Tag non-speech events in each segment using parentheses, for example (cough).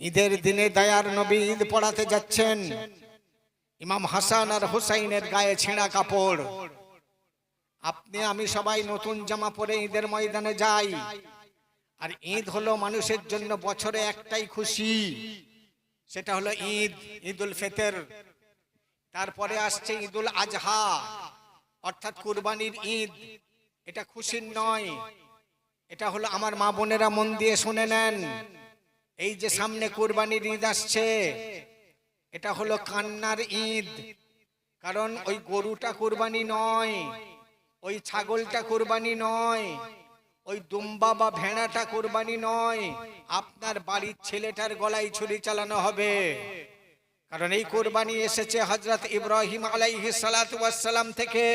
ঈদের দিনে দয়ার নবী ঈদ পড়াতে যাচ্ছেন। ইমাম হাসান আর হুসাইনের গায়ে ছেঁড়া কাপড়। আপনি, আমি সবাই নতুন জামা পরে ঈদের ময়দানে যাই। আর ঈদ হলো মানুষের জন্য বছরে একটাই খুশি। সেটা হলো ঈদ, ঈদুল ফেতের। তারপরে আসছে ঈদুল আজহা, অর্থাৎ কুরবানির ঈদ। এটা খুশির নয়। এটা হলো আমার মা বোনেরা মন দিয়ে শুনে নেন। এই যে সামনে কুরবানির ঈদ আসছে এটা হলো কান্নার ঈদ। কারণ ওই গরুটা কুরবানি নয় ওই ছাগলটা কুরবানি নয় ওই দুম্বা বা ভেড়াটা কুরবানি নয় আপনার বাড়ির ছেলেটার গলায় ছুরি চালানো হবে। কারণ এই কোরবানি এসেছে হজরত ইব্রাহিম আলাইহি সালাম থেকে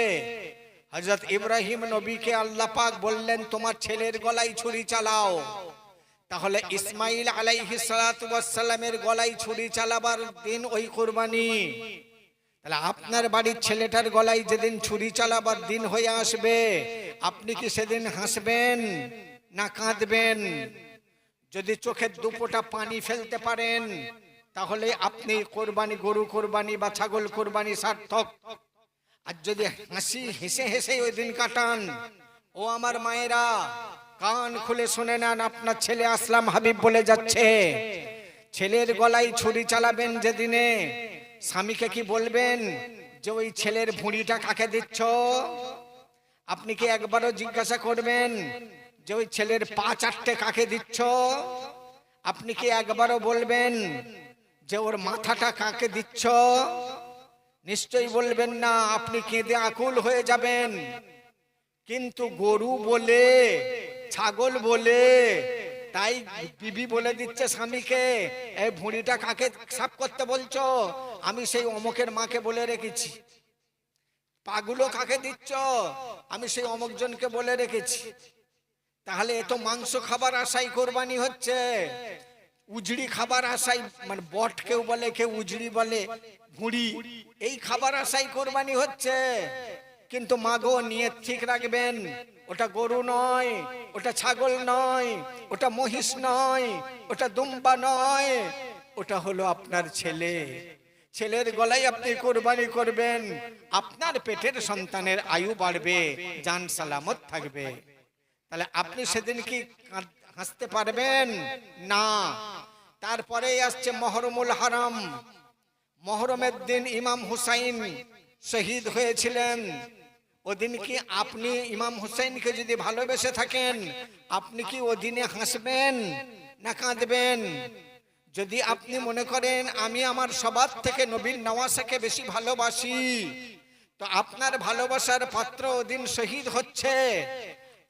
হজরত ইব্রাহিম নবীকে আল্লাহ পাক বললেন তোমার ছেলের গলায় ছুরি চালাও। তাহলে ইসমাইল আলাইহি সালামের গলায় ছুরি চালাবার দিন ওই কোরবানি। তাহলে আপনার বাড়ির ছেলেটার গলায় যেদিন ছুরি চালাবার দিন হয়ে আসবে আপনি কি সেদিন হাসবেন না কাঁদবেন? যদি চোখের দুপোটা পানি ফেলতে পারেন তাহলে আপনি কোরবানি গরু কোরবানি বা ছাগল কোরবানি সার্থক। আর যদি হাসি হেসে হেসে ওই দিন কাটান ও আমার মায়েরা কান খুলে শুনে নেন, আপনার ছেলে আসলাম হাবিব বলে যাচ্ছে। ছেলের গলায় ছুরি চালাবেন যেদিনে। স্বামীকে কি বলবেন যে ওই ছেলের ভুঁড়িটা কাকে দিচ্ছ? আপনি কি একবারও জিজ্ঞাসা করবেন যে ওই ছেলের পা চারটে কাকে দিচ্ছ? আপনি কি একবারও বলবেন যে ওর মাথাটা কাকে দিচ্ছ? নিশ্চয়ই বলবেন না, আপনি কেঁদে আকুল হয়ে যাবেন। কিন্তু গরু বলে ছাগল বলে। তাই বিবি বলে দিচ্ছে স্বামীকে, এই ভুঁড়িটা কাকে সাফ করতে বলছো? আমি সেই অমকের মাকে বলে রেখেছি। পাগুলো কাকে দিচ্ছ? আমি সেই অমুকজনকে বলে রেখেছি। তাহলে এত মাংস খাবার আশাই কোরবানি হচ্ছে। উজড়ি খাবার আশাই মানে বট কেউ বলে, কেউ উজড়ি বলে, ভুঁড়ি, এই খাবার আশাই কোরবানি হচ্ছে। কিন্তু মাগো নিয়ে ঠিক রাখবেন। ওটা গরু নয়, ওটা ছাগল নয়, ওটা মহিষ নয়, ওটা দুম্বা নয়, ওটা হলো আপনার ছেলে। ছেলের গলায় আপনি কোরবানি করবেন, আপনার পেটের সন্তানের আয়ু বাড়বে, জান সালামত থাকবে। তাহলে আপনি সেদিন কি হাসতে পারবেন? না। তারপরে আসছে মহরমুল হারাম। মহরমের দিন ইমাম হুসাইন শহীদ হয়েছিলেন। ওদিন কি আপনি ইমাম হুসাইনকে যদি ভালোবেসে থাকেন আপনি কি ওদিনে হাসবেন না কাঁদবেন? যদি আপনি মনে করেন আমি আমার সবার থেকে নবীন নওয়াসাকে বেশি ভালোবাসি। তো আপনার ভালোবাসার পাত্র ওদিন শহীদ হচ্ছে।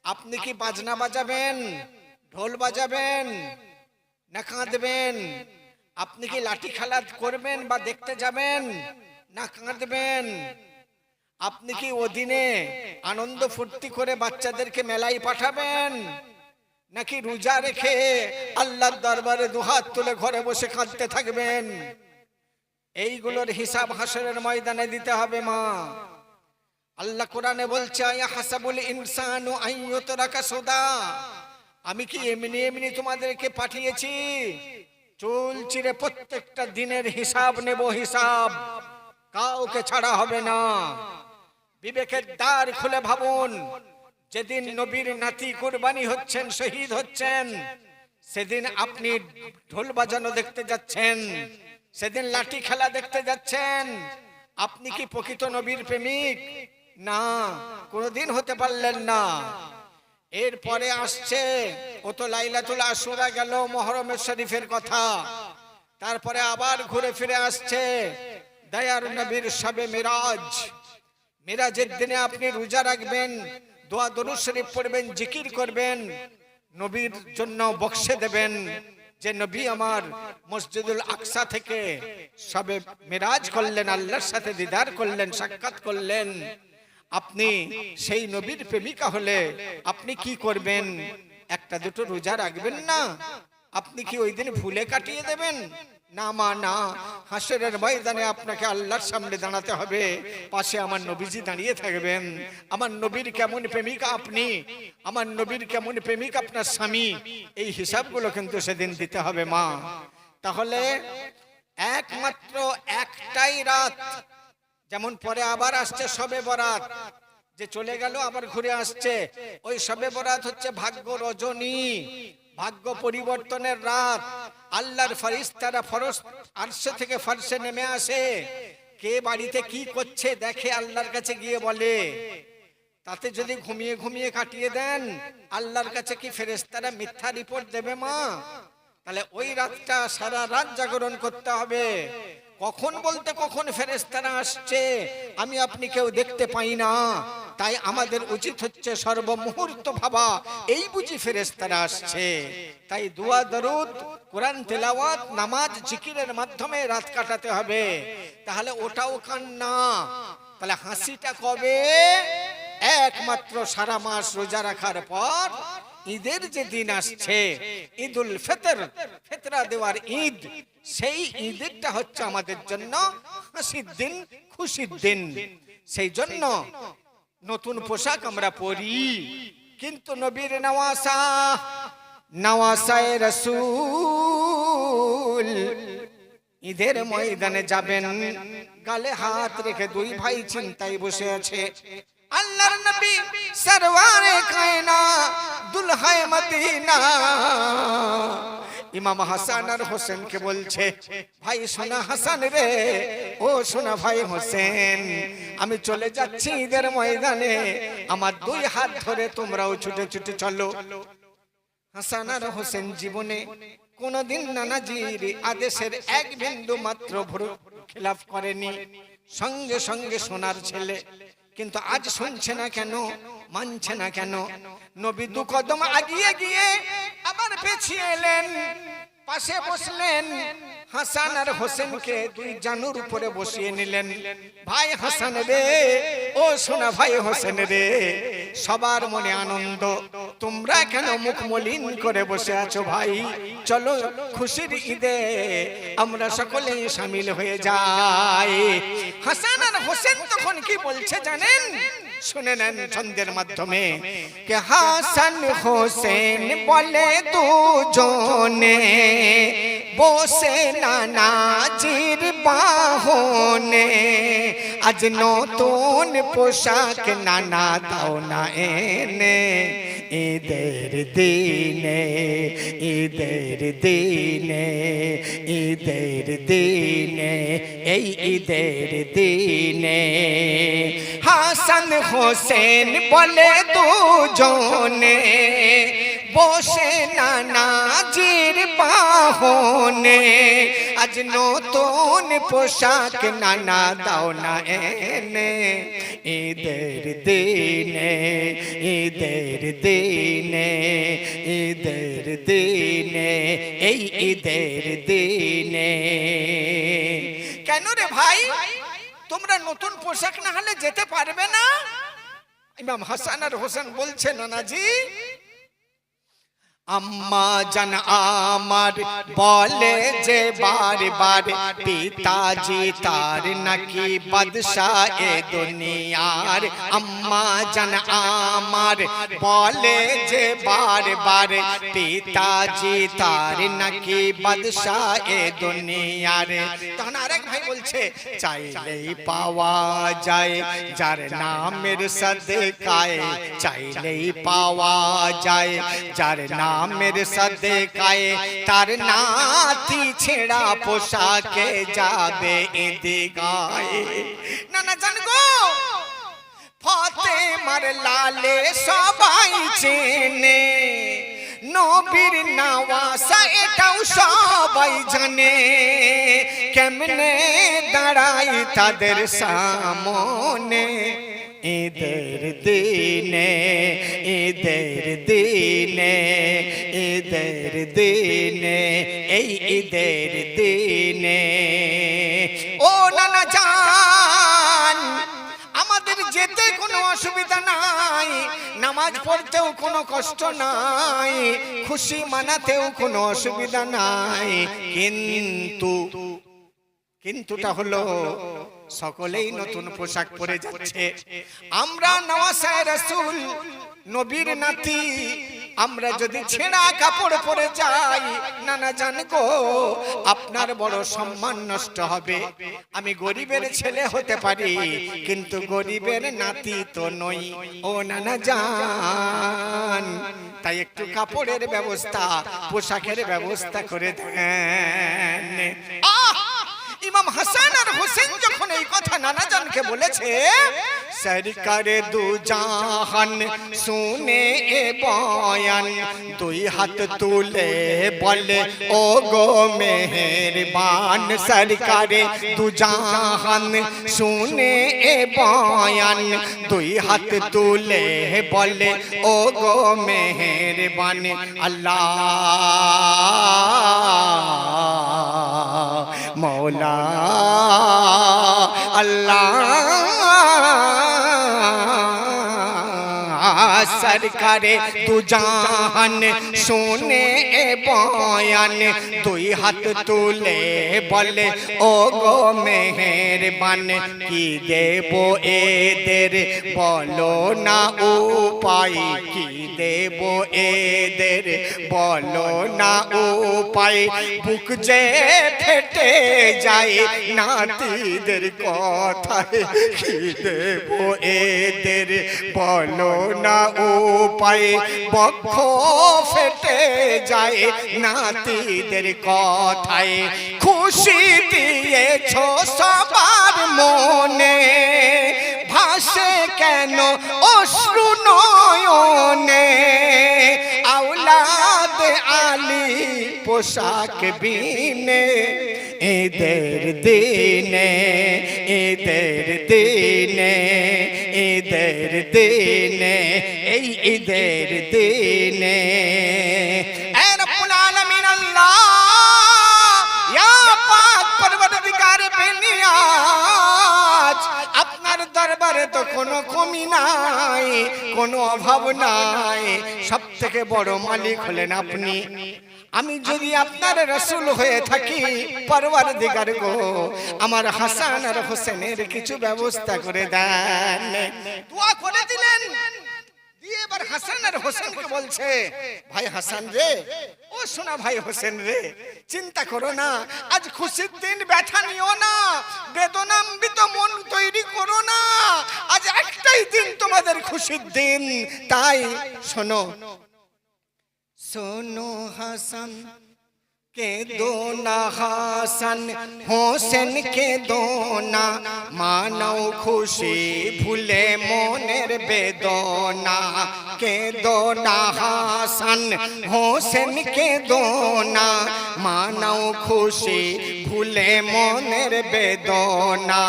আপনি কি বাজনা বাজাবেন? ঢোল বাজাবেন? না কাঁদবেন? আপনি কি লাঠি খেলা করবেন বা দেখতে যাবেন? না কাঁদবেন? আপনি কি ওদিনে আনন্দ ফুর্তি করে বাচ্চাদেরকে মেলায় পাঠাবেন? নাকি রোজা রেখে আল্লাহর দরবারে দুহাত তুলে ঘরে বসে কাঁদতে থাকবেন? এইগুলোর হিসাব হাসরের ময়দানে দিতে হবে মা। আল্লাহ কোরআনে বলছে আয়া হাসাবুল ইনসানু আইয়ুতরাকা সুদা। আমি কি এমনি এমনি তোমাদেরকে পাঠিয়েছি? চুল চিরে প্রত্যেকটা দিনের হিসাব নেব হিসাব। কাউকে ছাড়া হবে না। বিবেকের দ্বার খুলে ভাবুন। যেদিন নবীর নাতি কুরবানি হচ্ছেন, শহীদ হচ্ছেন, সেদিন আপনি ঢোল বাজানো দেখতে যাচ্ছেন, সেদিন লাঠি খেলা দেখতে যাচ্ছেন। আপনি কি প্রকৃত নবীর প্রেমিক? না, কোনোদিন হতে পারলেন না। এরপরে আসছে, ও তো লাইলাতুল আশুরা গেল মহরমের শরীফের কথা। তারপরে আবার ঘুরে ফিরে আসছে, দয়ার নবীর সবে মিরাজ। মিরাজের দিনে আপনি রোজা রাখবেন, দোয়া দরুদ শরীফ পড়বেন, জিকির করবেন, নবীর জন্য বক্সে দেবেন যে নবী আমার মসজিদুল আকসা থেকে সবে মেরাজ করলেন, আল্লাহর সাথে দিদার করলেন, সাক্ষাৎ করলেন। আপনি সেই নবীর প্রেমিকা হলে আপনি কি করবেন? একটা দুটো রোজা রাখবেন না? আপনি কি ওই দিন ভুলে কাটিয়ে দেবেন? না, মা, না। হাসরের ময়দানে আপনাকে আল্লাহর সামনে দাঁড়াতে হবে। পাশে আমার নবীজি দাঁড়িয়ে থাকবেন। আমার নবীর কেমন প্রেমিকা আপনি? আমার নবীর কেমন প্রেমিক আপনার স্বামী? এই হিসাবগুলো কিন্তু সেদিন দিতে হবে, মা। তাহলে একমাত্র একটাই রাত। যেমন পরে আবার আসছে সবে বরাত। যে চলে গেল, আবার ঘুরে আসছে। ওই সবে বরাত হচ্ছে ভাগ্য রজনী ভাগ্য পরিবর্তনের রাত। আল্লাহর ফারিস্তারা ফরস আরশে থেকে ফারসে নেমে আসে। কে বাড়িতে কি করছে দেখে আল্লাহর কাছে গিয়ে বলে, তাতে যদি ঘুমিয়ে ঘুমিয়ে কাটিয়ে দেন, আল্লাহর কাছে কি ফেরেস্তারা মিথ্যা রিপোর্ট দেবে মা? তাহলে ওই রাতটা সারা রাত জাগরণ করতে হবে। কখন বলতে কখন ফেরেস্তারা আসছে, আমি আপনি কেউ দেখতে পাই না। তাই আমাদের উচিত হচ্ছে সর্বমুহূর্ত ভাবা। এই বুঝি ফেরেস্তারা আসছে। তাই দুয়া, দরুদ, কোরআন, তেলাওয়াত, নামাজ, জিকিরের মাধ্যমে রাত কাটাতে হবে। তাহলে ওটাও কান্না। তাহলে হাসিটা কবে? একমাত্র সারা মাস রোজা রাখার পর ঈদের যে দিন আসছে, ঈদুল ফেতর, ফেতরা দেওয়ার ঈদ, সেই ঈদটা হচ্ছে আমাদের জন্য হাসির দিন, খুশির দিন। সেই জন্য নতুন পোশাক আমরা পরি। কিন্তু নবীর নওয়াসা নওয়াসায় রসুল ঈদের ময়দানে যাবেন। গালে হাত রেখে দুই ভাই চিন্তায় বসে আছে। আল্লাহর নবী সরওয়ারে কায়না দুলহায় মদিনা। ইমাম হাসান আর হোসেনকে বলছে, ভাই সোনা হাসান রে, ও সোনা ভাই হোসেন, আমি চলে যাচ্ছি ঈদের ময়দানে, আমার দুই হাত ধরে তোমরাও ছুটে ছুটে চলো। হাসান আর হোসেন জীবনে কোনদিন নানাজির আদেশের এক বিন্দু মাত্র ভুরু খেলাফ করেনি। সঙ্গে সঙ্গে সোনার ছেলে কিন্তু আজ শুনছে না কেন মানছে না কেন? নবী দু কদম আগিয়ে গিয়ে আবার পেছিয়ে এলেন। পাশে বসলেন হাসান আর হোসেনকে দুই জানুর উপরে বসিয়ে নিলেন। ভাই হাসান রে, ও সোনা ভাই হোসেন রে, সবার মনে আনন্দ। তোমরা কেন মুখ মলিন করে বসে আছো ভাই? চলো খুশির ঈদে আমরা সকলেই সামিল হয়ে যাই। হাসান আর হোসেন তখন কি বলছে জানেন? শুনে নেন ছন্দের মাধ্যমে। কে হাসান হোসেন বলে দুজনে, বসে নানাজির বাহনে। আজ নতুন পোশাক নানা দাও না এনে, ঈদের দিনে ঈদের দিনে ঈদের দিনে, এই ঈদের দিনে। হাসান হোসেন বলে দুজনে বসে নানাজির বাহনে। আজ নতুন পোশাক নানা দাও না এনে। ঈদের দিনে ঈদের দিনে ঈদের দিনে, এই ঈদের দিনে। কেন রে ভাই? তোমরা নতুন পোশাক না হলে যেতে পারবে না? ইমাম হাসান আর হোসেন বলছে নানাজি আম্মা জান আমার বলে যে বার বার পিতাজি তার নাকি বাদশাহ এ দুনিয়ার। আম্মা জান আমার বলে যে বার বার পিতাজি তার নাকি বাদশাহ এ দুনিয়ার। তখন আরেক ভাই বলছে, চাইলেই পাওয়া যায় যার নামের সদকায় চাইলেই পাওয়া যায় যার নামের সদকায় তার নাতি ছেঁড়া পোশাকে যাবে এদি গায়ে না জান গো ফতে মার লালে সবাই চেনে, নবীর নাওয়াসা এটাও সবাই জানে। কেমনে দাঁড়াই তাদের সামনে? ঈদের দিনে ঈদের দিনে ঈদের দিনে এই ঈদের দিনে ও নানা জান আমাদের যেতে কোনো অসুবিধা নাই, নামাজ পড়তেও কোনো কষ্ট নাই, খুশি মানাতেও কোনো অসুবিধা নাই, কিন্তু কিন্তুটা হলো সকলেই নতুন পোশাক পরে যাচ্ছে। আমরা নওয়াসায় রসুল নবীর নাতি। আমরা যদি ছেঁড়া কাপড় পরে যাই নানা জান গো আপনার বড় সম্মান নষ্ট হবে। আমি গরিবের ছেলে হতে পারি কিন্তু গরিবের নাতি তো নই। ও নানা জান। তাই একটু কাপড়ের ব্যবস্থা পোশাকের ব্যবস্থা করে দেন। আহ! ইমাম হাসান আর হোসেন যখন এই কথা নানাজানকে বলেছে, সরকারে দু জাহান, শুনে এ বয়ান, দুই হাত তুলে বলে ও গো মেহেরবান, সরকারে দু জাহান, শুনে এ বয়ান, দুই হাত তুলে বলে ও গো মেহেরবান, আল্লাহ। মৌলা। আল্লাহ। সরকারে তু জাহান, শুনে বয়ান, দুই হাত তুলে বলে ও গো মেহেরবান, কি দেব এদের? বলো না উপায়, কি দেব এদের? বলো না উপায়, বুক যে ফেটে যায় নাতিদের কথায়, কি দেব এদের? বলো না উপায় বক্ষ ফেটে যায়। নাতিদের কথায় খুশি দিয়েছ সবার মনে। ভাসে কেন অশ্রু নয়নে? আউলাদ আলী পোশাক বিনে এদের দিনে এদের দিনে এদের দিনে, এই ঈদের দিনে। দরবারে তো কোনো কমি নাই, কোনো অভাব নাই। সব থেকে বড় মালিক হলেন আপনি। আমি যদি আপনার রসুল হয়ে থাকি পরবার দিগার গো, আমার হাসান আর হোসেনের কিছু ব্যবস্থা করে দেন। দোয়া করে দিলেন। দিয়ে এবার হাসান আর হোসেনকে বলছে, ভাই হাসান রে, ও শোনা ভাই হোসেন রে, চিন্তা করো না, আজ খুশির দিন, ব্যথা নিও না বেদনাম্বিত মন তৈরি করো না, আজ একটাই দিন তোমাদের খুশির দিন, তাই শোনো শোনো হাসান কে দোনা হাসান, হোসেন কে দোনা মানও খুশি ভুলে মনের বেদনা। কে দোনা হাসান, হোসেন কে দোনা মানও খুশি ভুলে মনের বেদনা।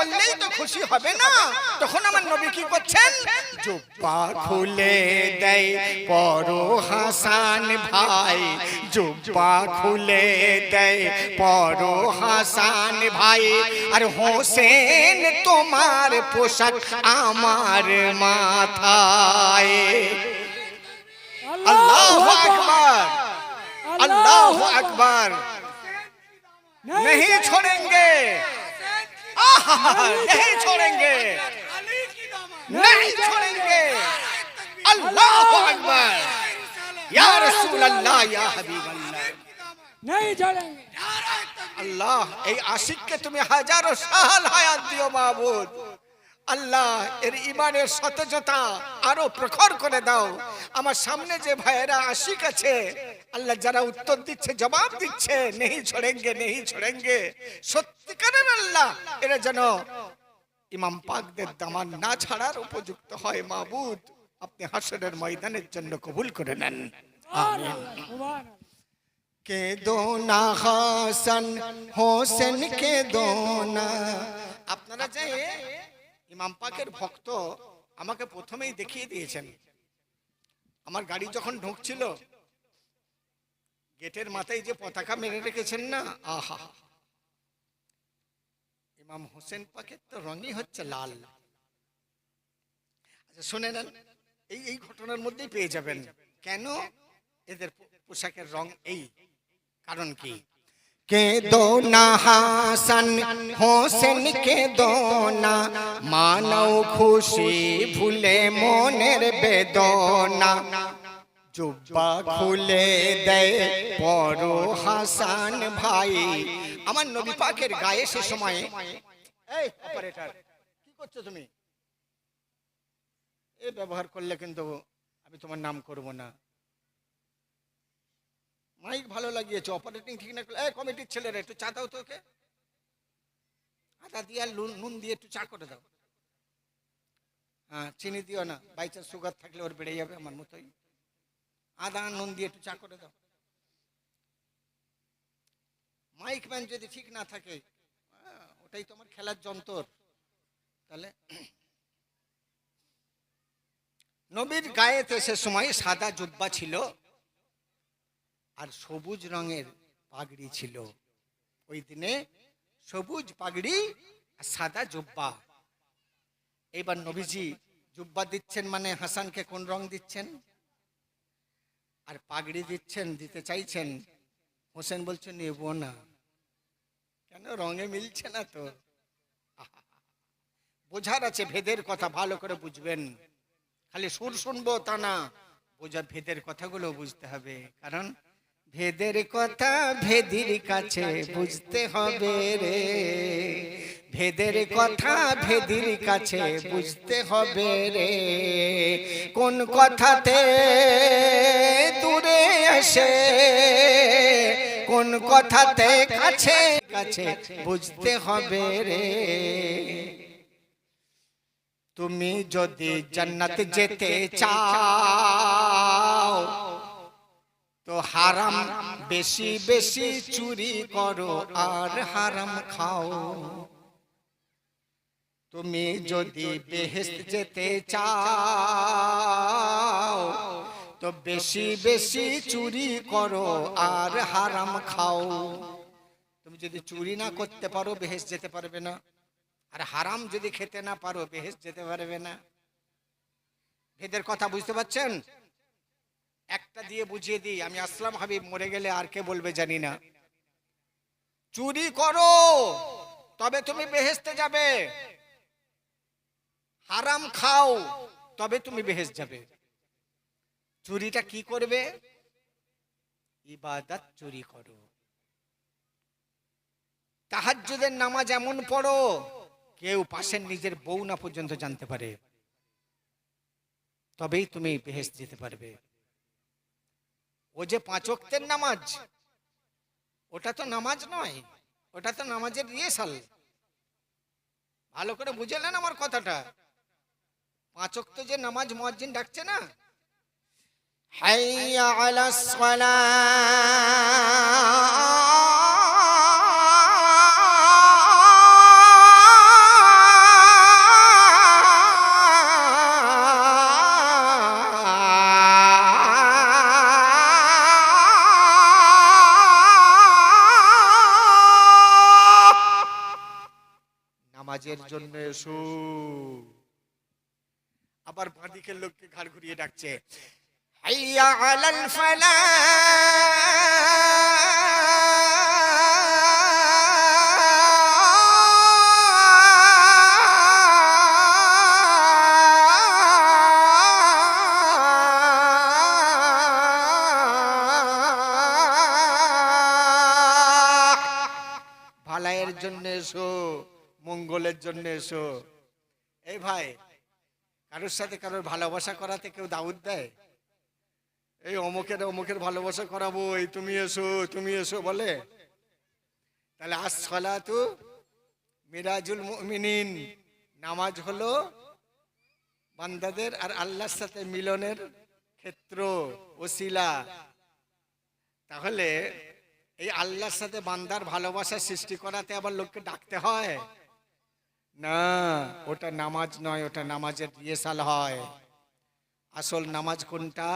বললেই তো খুশি হবে না তখন আমার নবী কি করছেন জুব্বা খুলে দেয় পর হাসান ভাই জুব্বা খুলে দেয় পর হাসান ভাই আর হোসেন তোমার পোশাক আমার মাথায় আল্লাহ আকবার আল্লাহ আকবার नहीं छोड़ेंगे نہیں چھوڑیں گے نہیں چھوڑیں گے اللہ اکبر یا رسول اللہ یا حبیب اللہ نہیں چھوڑیں گے اللہ اے عاشق کے تمہیں ہزاروں سال حیات دیو معبود আল্লাহ, এর ইমানের সতেজতা আরও প্রখর করে দাও। আমার সামনে যে ভাইয়েরা আশিক আছে, আল্লাহ যারা উত্তর দিচ্ছে, জবাব দিচ্ছে, নেহি ছড়েঙ্গে নেহি ছড়েঙ্গে, সত্যিকারের আল্লাহ, এরা যেন ইমাম পাকদের দামান না ছাড়ার উপযুক্ত হয় মাহবুদ আপনি হাসরের ময়দানের জন্য কবুল করে নেন। কে দো না হাসান হোসেন কে দো না। আপনারা যে ইমাম পাকের ভক্ত আমাকে প্রথমেই দেখিয়ে দিয়েছেন। আমার গাড়ি যখন ঢুকছিল, গেটের মাথায় যে পতাকা মেরে রেখেছেন না, আহা! ইমাম হোসেন পাকের তো রঙই হচ্ছে লাল। আচ্ছা শুনে নেন, এই এই ঘটনার মধ্যেই পেয়ে যাবেন। কেন এদের পোশাকের রং এই? কারণ কি? কে দো না হাসান হোসেন কে দো না মানও খুশি ভুলে মনের বেদনা জুব্বা খুলে দেয় বড় হাসান ভাই আমার নবী পাকের গায়ে সে সময় এই অপারেটর কি করছ তুমি? এ ব্যবহার করলে কিন্তু আমি তোমার নাম করব না। মাইক ভালো লাগিয়েছে অপারেটিং ঠিক না এই কমিটির ছেলেরা একটু চা দাও তো ওকে। আদা দিয়ে আর নুন দিয়ে একটু চা করে দাও। হ্যাঁ চিনি দিও না বাই চান্স সুগার থাকলে ওর বেড়ে যাবে আমার মতোই। আদা নুন দিয়ে একটু চা করে দাও। মাইক ম্যান যদি ঠিক না থাকে ওটাই তোমার খেলার যন্ত্র। তাহলে (clears throat) নবীর গায়েতে সে সময় সাদা জুব্বা ছিল। আর সবুজ রঙের পাগড়ি ছিল। ওই দিনে সবুজ পাগড়ি আর সাদা জুব্বা। এবার নবীজি জুব্বা দিচ্ছেন মানে হাসানকে কোন রং দিচ্ছেন? আর পাগড়ি দিচ্ছেন, দিতে চাইছেন। হোসেন বলছেন নেব না। কেন? রঙে মিলছে না তো। বোঝার আছে ভেদের কথা, ভালো করে বুঝবেন। খালি সুর শুনব তা না। বোঝা ভেদের কথাগুলো বুঝতে হবে। কারণ ভেদের কথা ভেদির কাছে বুঝতে হবে রে। ভেদের কথা ভেদির কাছে বুঝতে হবে রে। কোন কথাতে দূরে আসে কোন কথাতে কাছে কাছে বুঝতে হবে রে। তুমি যদি জান্নাত যেতে চাও তো হারাম বেশি বেশি চুরি করো আর হারাম খাও। তুমি যদি বেহেস্ত যেতে চাও, তো বেশি বেশি চুরি করো আর হারাম খাও। তুমি যদি চুরি না করতে পারো বেহেস যেতে পারবে না। আর হারাম যদি খেতে না পারো বেহেস যেতে পারবে না। ভেদের কথা বুঝতে পারছেন? একটা দিয়ে বুঝিয়ে দিই, আমি আসলাম হাবিব, মরে গেলে আর কে বলবে জানি না। চুরি করো, তবে তুমি বেহেস্তে যাবে। হারাম খাও, তবে তুমি বেহেস যাবে। চুরিটা কি করবে? ইবাদত চুরি করো। তাহাজ্জুদের নামাজ এমন পড়ো, কেউ পাশের নিজের বউ না পর্যন্ত জানতে পারে। তবেই তুমি বেহেস যেতে পারবে। ও যে পাঁচ অক্তের নামাজ, ওটা তো নামাজ নয়, ওটা তো নামাজের রিয়েসাল ভালো করে বুঝলেন আমার কথাটা। পাঁচ অক্ত যে নামাজ মজিন ডাকছে না? হাইয়া আলাস নামাজের জন্য এসো। আবার বাঁদিকের লোককে ঘাড় ঘুরিয়ে ডাকছে হাইয়া আলাল ফালাহ মঙ্গলের জন্য এসো। এই ভাই, কারোর সাথে কারোর ভালোবাসা করাতে কেউ দাউদ দেয়? এই অমুকের অমুকের ভালোবাসা করাবো, এই তুমি এসো তুমি এসো বলে। তাহলে আজ সলাতু মিরাজুল মুমিনিন। নামাজ হলো বান্দাদের আর আল্লাহর সাথে মিলনের ক্ষেত্র, ওসিলা। তাহলে এই আল্লাহর সাথে বান্দার ভালোবাসা সৃষ্টি করাতে আবার লোককে ডাকতে হয়? না, ওটা নামাজ নয়, ওটা নামাজের রিয়েসাল হয়। আসল নামাজ কোনটা?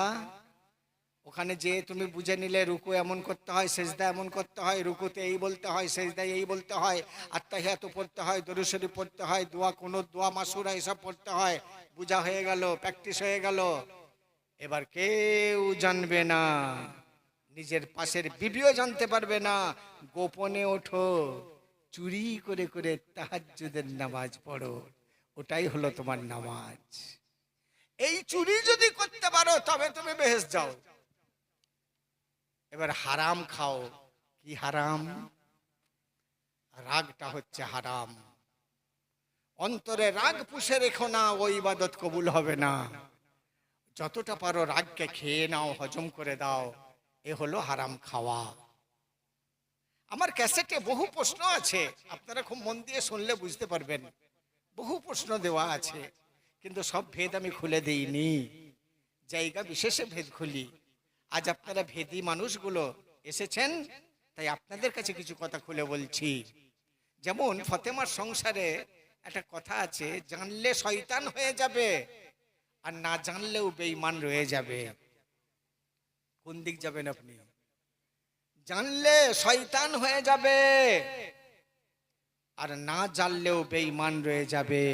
ওখানে যে তুমি বুঝে নিলে রুকু এমন করতে হয়, সেজদা এমন করতে হয়, রুকুতে এই বলতে হয়, সেজদায় এই বলতে হয় আত্মাহিয়াত পড়তে হয় দরুশরী পড়তে হয়, দোয়া কোনো দোয়া, মাসুরা এসব পড়তে হয়, বুঝা হয়ে গেল, প্র্যাকটিস হয়ে গেল। এবার কেউ জানবে না, নিজের পাশের বিবিও জানতে পারবে না, গোপনে ওঠো। চুরি করে করে তাহাজ্জুদের নামাজ পড়ো। ওটাই হলো তোমার নামাজ। এই চুরি যদি করতে পারো, তবে তুমি বেহেস যাও। এবার হারাম খাও। কি হারাম? রাগটা হচ্ছে হারাম। অন্তরে রাগ পুষে রেখো না ওই ইবাদত কবুল হবে না। যতটা পারো রাগকে খেয়ে নাও, হজম করে দাও। এ হলো হারাম খাওয়া। আমার ক্যাসেটে বহু প্রশ্ন আছে। আপনারা খুব মন দিয়ে শুনলে বুঝতে পারবেন। বহু প্রশ্ন দেওয়া আছে, কিন্তু সব ভেদ আমি খুলে দিইনি। জায়গা বিশেষে ভেদ খুলি। আজ আপনারা ভেদি মানুষগুলো এসেছেন, তাই আপনাদের কাছে কিছু কথা খুলে বলছি। যেমন ফতেমার সংসারে একটা কথা আছে, জানলে শয়তান হয়ে যাবে, আর না জানলেও বেঈমান রয়ে যাবে। কোন দিক যাবেন আপনি? জানলে শয়তান হয়ে যাবে। আর না জানলেও বেঈমান রয়ে যাবে।